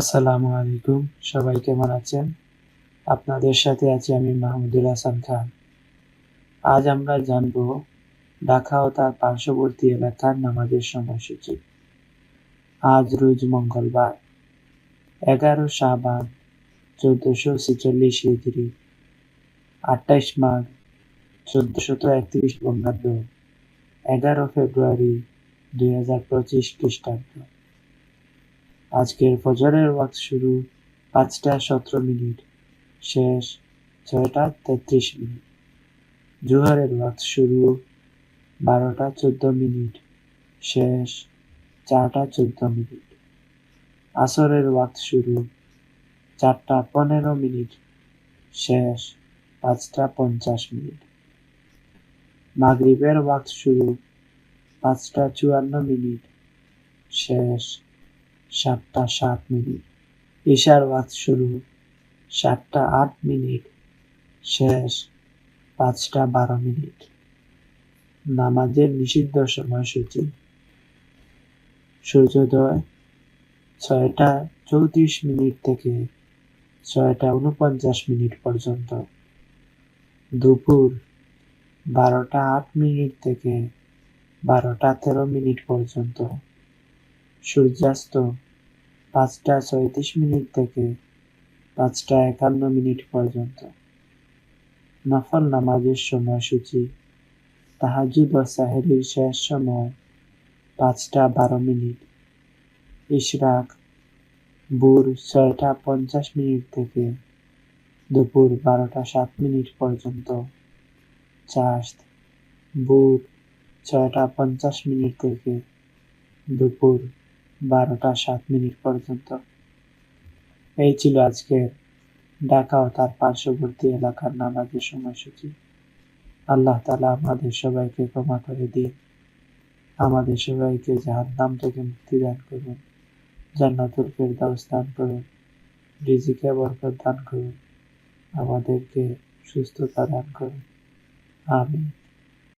আসসালামু আলাইকুম। সবাই কেমন আছেন? আপনাদের সাথে আছি আমি মাহমুদুল হাসান খান। আজ আমরা জানব ঢাকা ও তার পার্শ্ববর্তী এলাকার নামাজের সময়সূচি। আজ রোজ মঙ্গলবার, এগারো শাবান চোদ্দশো ছেচল্লিশ হিজড়ি আটাইশ মাঘ চোদ্দশত একত্রিশ বঙ্গাব্দ, এগারো ফেব্রুয়ারি দুই হাজার পঁচিশ খ্রিস্টাব্দ। আজকের ফজরের ওয়াক্ত শুরু পাঁচটা সতেরো মিনিট, শেষ ছয়টা তেত্রিশ মিনিট। জোহরের ওয়াক্ত শুরু বারোটা চোদ্দ মিনিট, শেষ চারটা চোদ্দ মিনিট। আসরের ওয়াক্ত শুরু চারটা পনেরো মিনিট, শেষ পাঁচটা পঞ্চাশ মিনিট। মাগরিবের ওয়াক্ত শুরু পাঁচটা চুয়ান্ন মিনিট, শেষ সাতটা সাত মিনিট। ঈশার ওয়াক্ত শুরু। সাতটা আট মিনিট। শেষ পাঁচটা বারো মিনিট। নামাজের নিষিদ্ধ সময়সূচি। সূর্যোদয় ছয়টা চৌত্রিশ মিনিট থেকে ছয়টা উনপঞ্চাশ মিনিট পর্যন্ত। দুপুর বারোটা আট মিনিট থেকে বারোটা তেরো মিনিট পর্যন্ত। সূর্যাস্ত পাঁচটা ছয়ত্রিশ মিনিট থেকে পাঁচটা একান্ন মিনিট পর্যন্ত। নফল নামাজের সময়সূচি। তাহাজুদ ও সাহেরির শেষ সময় পাঁচটা বারো মিনিট। ইশরাক ভোর ছয়টা পঞ্চাশ মিনিট থেকে দুপুর বারোটা সাত মিনিট পর্যন্ত। চাষ ভোর ছয়টা পঞ্চাশ মিনিট থেকে দুপুর বারোটা সাত মিনিট পর্যন্ত। এই ছিল আজকের ঢাকা ও তার পার্শ্ববর্তী এলাকার নামাজের সময়সূচি। আল্লাহ তালা আমাদের সবাইকে ক্ষমা করে দিন। আমাদের সবাইকে যাহার নাম থেকে মুক্তি দান করুন, জান্নাতুল ফেরদাউস দান করুন, রিজিকে বরকত দান করুন, আমাদেরকে সুস্থতা দান করুন। আমিন।